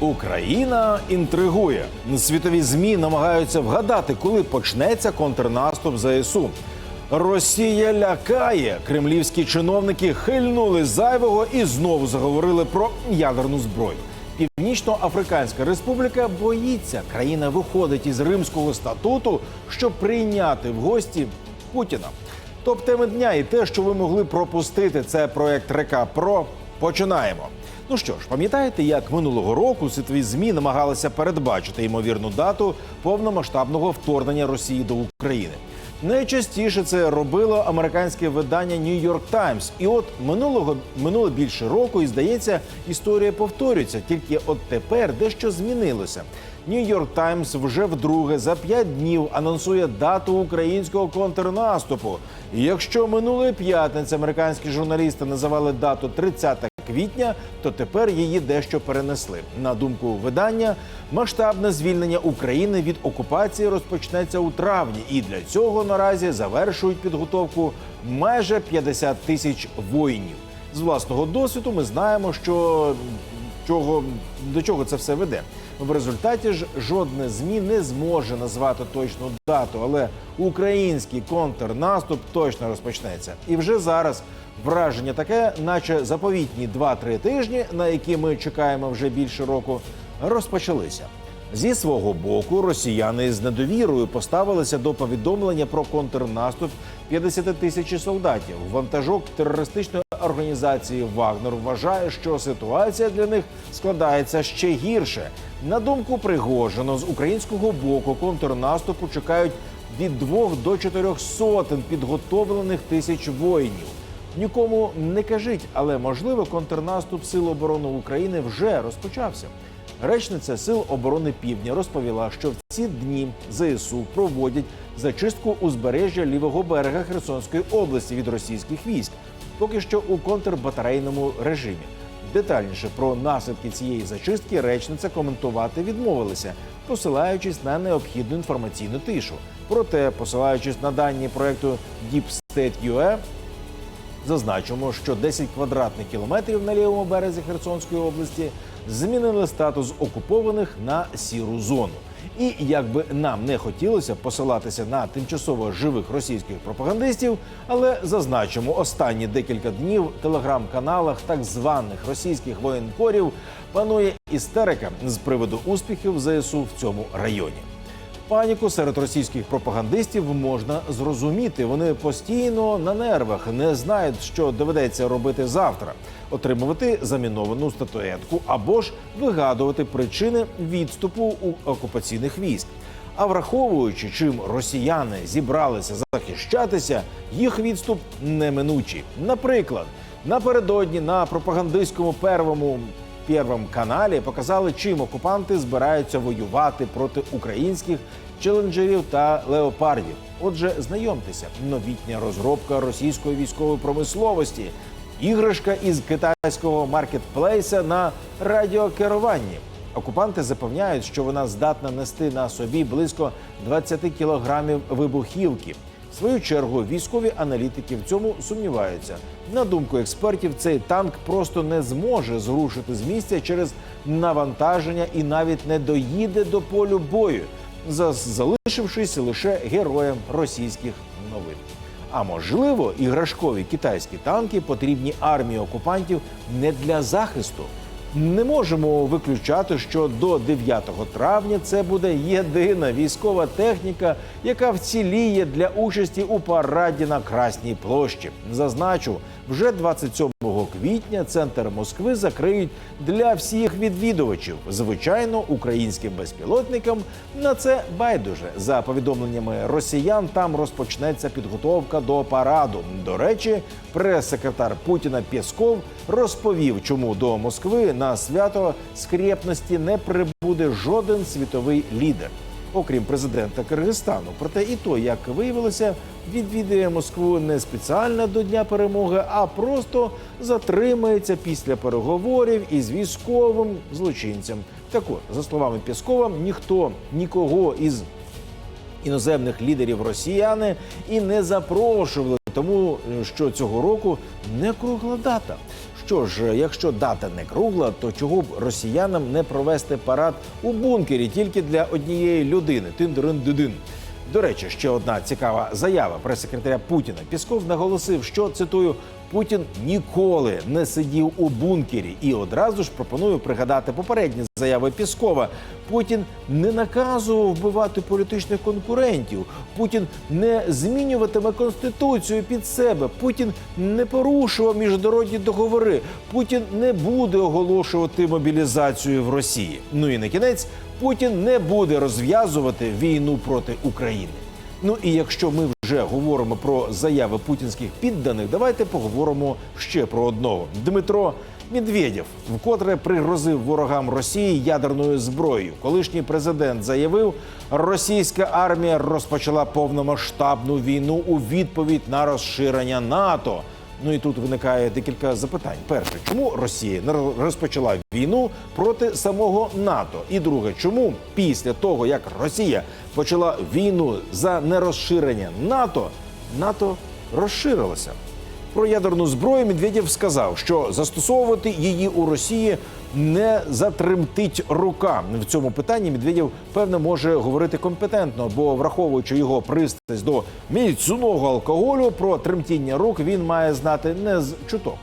Україна інтригує. Світові змі намагаються вгадати, коли почнеться контрнаступ ЗСУ. Росія лякає. Кремлівські чиновники хильнули зайвого і знову заговорили про ядерну зброю. Північно-Африканська Республіка боїться. Країна виходить із Римського статуту, щоб прийняти в гості Путіна. Топ теми дня і те, що ви могли пропустити, це проект Река Про. Починаємо. Ну що ж, пам'ятаєте, як минулого року світові змі намагалися передбачити ймовірну дату повномасштабного вторгнення Росії до України? Найчастіше це робило американське видання New York Times. І от минулого минуло більше року, і здається, історія повторюється. Тільки от тепер дещо змінилося. New York Times вже вдруге за п'ять днів анонсує дату українського контрнаступу. І якщо минулої п'ятниці американські журналісти називали дату 30 квітня, то тепер її дещо перенесли. На думку видання, масштабне звільнення України від окупації розпочнеться у травні, і для цього наразі завершують підготовку майже 50 тисяч воїнів. З власного досвіду ми знаємо, що чого до чого це все веде. В результаті ж жодне змі не зможе назвати точну дату, але український контрнаступ точно розпочнеться. І вже зараз враження таке, наче заповітні 2-3 тижні, на які ми чекаємо вже більше року, розпочалися. Зі свого боку, росіяни з недовірою поставилися до повідомлення про контрнаступ 50 тисяч солдатів. Вантажок терористичної організації Вагнер вважає, що ситуація для них складається ще гірше. На думку Пригожина, з українського боку контрнаступу чекають від двох до чотирьох сотень підготовлених тисяч воїнів. Нікому не кажіть, але можливо контрнаступ Сил оборони України вже розпочався. Речниця Сил оборони Півдня розповіла, що в ці дні ЗСУ проводять зачистку узбережжя лівого берега Херсонської області від російських військ, поки що у контрбатарейному режимі. Детальніше про наслідки цієї зачистки речниця коментувати відмовилася, посилаючись на необхідну інформаційну тишу. Проте, посилаючись на дані проекту Deep State UA, Зазначимо, що 10 квадратних кілометрів на лівому березі Херсонської області змінили статус окупованих на сіру зону. І як би нам не хотілося посилатися на тимчасово живих російських пропагандистів, але зазначимо, останні декілька днів в телеграм-каналах так званих російських воєнкорів панує істерика з приводу успіхів ЗСУ в цьому районі. Паніку серед російських пропагандистів можна зрозуміти. Вони постійно на нервах не знають, що доведеться робити завтра: отримувати заміновану статуетку або ж вигадувати причини відступу у окупаційних військ. А враховуючи, чим росіяни зібралися захищатися, їх відступ неминучий. Наприклад, напередодні на пропагандистському первому Первому каналі показали, чим окупанти збираються воювати проти українських челенджерів та леопардів. Отже, знайомтеся, новітня розробка російської військової промисловості, іграшка із китайського маркетплейса на радіокеруванні. Окупанти запевняють, що вона здатна нести на собі близько 20 кілограмів вибухівки. В свою чергу військові аналітики в цьому сумніваються. На думку експертів, цей танк просто не зможе зрушити з місця через навантаження і навіть не доїде до полю бою, за- залишившись лише героєм російських новин. А можливо, іграшкові китайські танки потрібні армії окупантів не для захисту. Не можемо виключати, що до 9 травня це буде єдина військова техніка, яка вціліє для участі у параді на Красній площі. Зазначу, вже 27 квітня центр Москви закриють для всіх відвідувачів. Звичайно, українським безпілотникам на це байдуже. За повідомленнями росіян, там розпочнеться підготовка до параду. До речі, прес-секретар Путіна Пєсков розповів, чому до Москви на свято скрєпності не прибуде жоден світовий лідер. Окрім президента Киргизстану, проте і то, як виявилося, відвідує Москву не спеціально до Дня перемоги, а просто затримається після переговорів із військовим злочинцем. Так от, за словами Пєскова, ніхто нікого із іноземних лідерів росіяни і не запрошували, тому що цього року не кругла дата. Що ж, якщо дата не кругла, то чого б росіянам не провести парад у бункері тільки для однієї людини? Тин-дин-дидин. До речі, ще одна цікава заява прес-секретаря Путіна. Пісков наголосив, що цитую. Путін ніколи не сидів у бункері і одразу ж пропоную пригадати попередні заяви Піскова. Путін не наказував вбивати політичних конкурентів. Путін не змінюватиме конституцію під себе. Путін не порушував міжнародні договори. Путін не буде оголошувати мобілізацію в Росії. Ну і на кінець Путін не буде розв'язувати війну проти України. Ну і якщо ми вже говоримо про заяви путінських підданих, давайте поговоримо ще про одного. Дмитро Медведєв вкотре пригрозив ворогам Росії ядерною зброєю. Колишній президент заявив, російська армія розпочала повномасштабну війну у відповідь на розширення НАТО. Ну і тут виникає декілька запитань. Перше, чому Росія не розпочала війну проти самого НАТО? І друге, чому після того як Росія почала війну за нерозширення НАТО, НАТО розширилося? Про ядерну зброю Медведєв сказав, що застосовувати її у Росії не затремтить рука. В цьому питанні Медведєв певно може говорити компетентно, бо враховуючи його пристрасть до міцного алкоголю, про тремтіння рук він має знати не з чуток.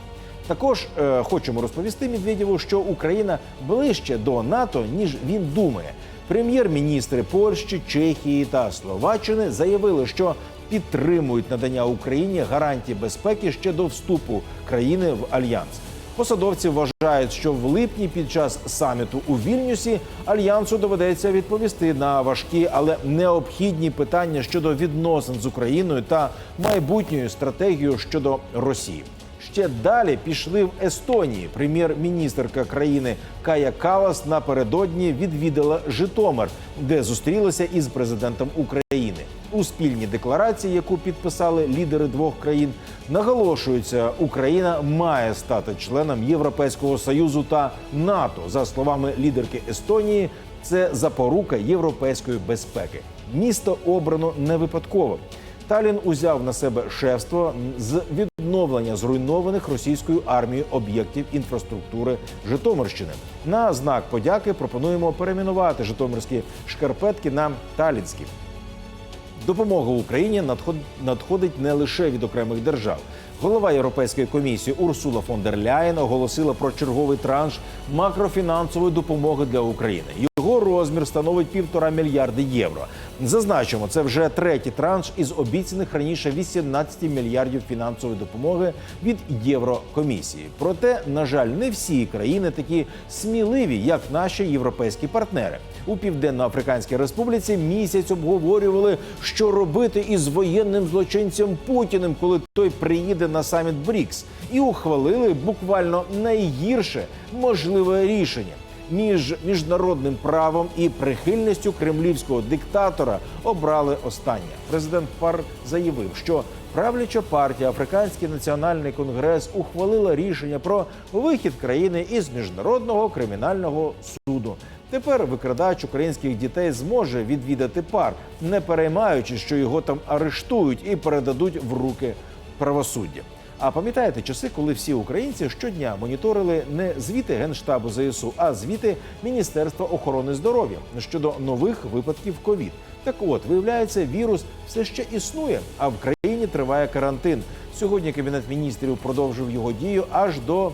Також е, хочемо розповісти Медведєву, що Україна ближче до НАТО ніж він думає. Прем'єр-міністри Польщі, Чехії та Словаччини заявили, що підтримують надання Україні гарантій безпеки ще до вступу країни в альянс. Посадовці вважають, що в липні під час саміту у Вільнюсі альянсу доведеться відповісти на важкі, але необхідні питання щодо відносин з Україною та майбутньою стратегією щодо Росії. Ще далі пішли в Естонії. Прем'єр-міністерка країни Кая Калас напередодні відвідала Житомир, де зустрілася із президентом України. У спільній декларації, яку підписали лідери двох країн, наголошується, Україна має стати членом Європейського союзу та НАТО. За словами лідерки Естонії, це запорука європейської безпеки. Місто обрано не випадково. Талін узяв на себе шефство з відновлення зруйнованих російською армією об'єктів інфраструктури Житомирщини. На знак подяки пропонуємо перейменувати житомирські шкарпетки на талінські. Допомога Україні надход- надходить не лише від окремих держав. Голова Європейської комісії Урсула фон дер Ляєн оголосила про черговий транш макрофінансової допомоги для України. Його розмір становить півтора мільярди євро. Зазначимо, це вже третій транш із обіцяних раніше 18 мільярдів фінансової допомоги від Єврокомісії. Проте, на жаль, не всі країни такі сміливі, як наші європейські партнери. У Південно-Африканській Республіці місяць обговорювали, що робити із воєнним злочинцем Путіним, коли той приїде на саміт БРІКС, і ухвалили буквально найгірше можливе рішення. Між міжнародним правом і прихильністю кремлівського диктатора обрали останнє. Президент Пар заявив, що правляча партія Африканський національний конгрес ухвалила рішення про вихід країни із міжнародного кримінального суду. Тепер викрадач українських дітей зможе відвідати пар, не переймаючи, що його там арештують і передадуть в руки правосуддя. А пам'ятаєте часи, коли всі українці щодня моніторили не звіти генштабу ЗСУ, а звіти Міністерства охорони здоров'я щодо нових випадків ковід. Так от виявляється, вірус все ще існує, а в країні триває карантин. Сьогодні кабінет міністрів продовжив його дію аж до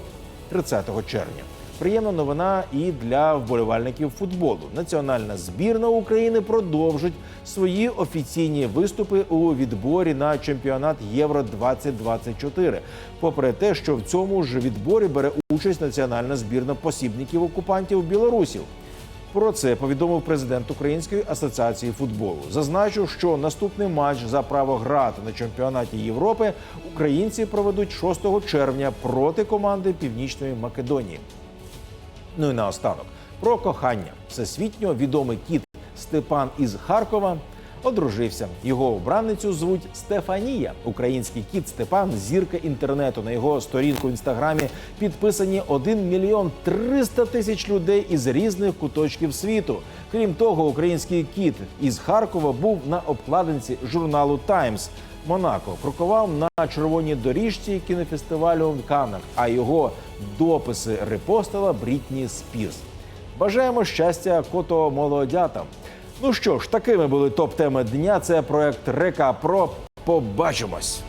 30 червня. Приємна новина і для вболівальників футболу. Національна збірна України продовжить свої офіційні виступи у відборі на чемпіонат Євро 2024 Попри те, що в цьому ж відборі бере участь національна збірна посібників окупантів білорусів. Про це повідомив президент Української асоціації футболу. Зазначив, що наступний матч за право грати на чемпіонаті Європи українці проведуть 6 червня проти команди Північної Македонії. Ну і наостанок про кохання. Всесвітньо відомий кіт Степан із Харкова одружився. Його обранницю звуть Стефанія. Український кіт Степан зірка інтернету. На його сторінку в інстаграмі підписані 1 мільйон 300 тисяч людей із різних куточків світу. Крім того, український кіт із Харкова був на обкладинці журналу Таймс. Монако крокував на червоній доріжці кінофестивалю в Каннах, а його дописи репостила Брітні Спірс. Бажаємо щастя кото молодятам. Ну що ж, такими були топ-теми дня. Це проект Река Про. Побачимось.